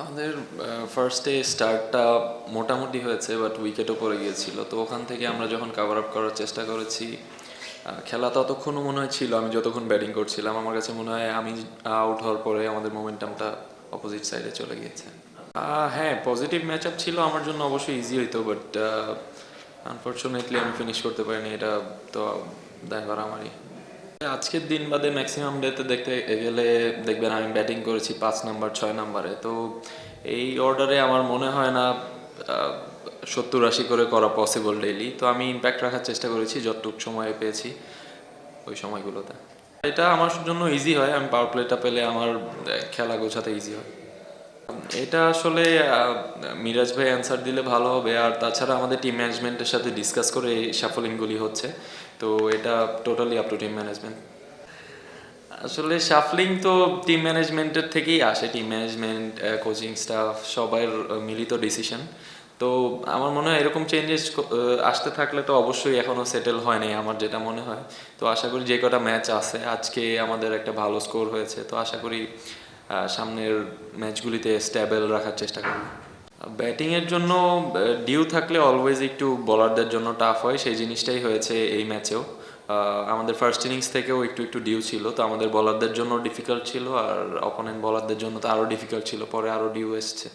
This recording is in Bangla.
আমাদের ফার্স্টে স্টার্টটা মোটামুটি হয়েছে বাট উইকেটও পড়ে গিয়েছিল। তো ওখান থেকে আমরা যখন কাভার আপ করার চেষ্টা করেছি খেলা ততক্ষণও মনে হয় ছিল, আমি যতক্ষণ ব্যাটিং করছিলাম, আমার কাছে মনে হয় আমি আউট হওয়ার পরে আমাদের মোমেন্টামটা অপোজিট সাইডে চলে গিয়েছে। হ্যাঁ পজিটিভ ম্যাচ আপ ছিল আমার জন্য অবশ্যই ইজি হইতো বাট আনফর্চুনেটলি আমি ফিনিশ করতে পারিনি, এটা তো, দায়ভার আমারই। আজকের দিন বাদে ম্যাক্সিমাম ডেতে দেখতে গেলে দেখবেন আমি ব্যাটিং করেছি পাঁচ নাম্বার ছয় নাম্বারে তো এই অর্ডারে আমার মনে হয় না সত্তর আশি করে করা পসিবল ডেইলি তো আমি ইম্প্যাক্ট রাখার চেষ্টা করেছি, যতটুক সময় পেয়েছি ওই সময়গুলোতে। এটা আমার জন্য ইজি হয়, আমি পাওয়ার প্লেটা পেলে আমার খেলা গোছাতে ইজি হয়। এটা আসলে মিরাজ ভাই অ্যান্সার দিলে ভালো হবে। আর তাছাড়া আমাদের টিম ম্যানেজমেন্টের সাথে ডিসকাস করে এই সাফলিংগুলি হচ্ছে। তো এটা totally up to team management আসলে শাফলিং তো টিম ম্যানেজমেন্টের থেকেই আসে। টিম ম্যানেজমেন্ট কোচিং স্টাফ সবার মিলিত ডিসিশন তো আমার মনে হয় এরকম চেঞ্জেস আসতে থাকলে তো অবশ্যই এখনও সেটেল হয় নাই আমার যেটা মনে হয়। তো আশা করি যে কটা ম্যাচ আছে, আজকে আমাদের একটা ভালো স্কোর হয়েছে। তো আশা করি সামনের ম্যাচগুলিতে স্ট্যাবেল রাখার চেষ্টা করব। ব্যাটিংয়ের জন্য ডিউ থাকলে অলওয়েজ একটু বলারদের জন্য টাফ হয়, সেই জিনিসটাই হয়েছে এই ম্যাচেও। আমাদের ফার্স্ট ইনিংস থেকেও একটু একটু ডিউ ছিল, তো আমাদের বলারদের জন্য ডিফিকাল্ট ছিল আর অপোনেন্ট বলারদের জন্য তো আরও ডিফিকাল্ট ছিল, পরে আরও ডিউ এসছে।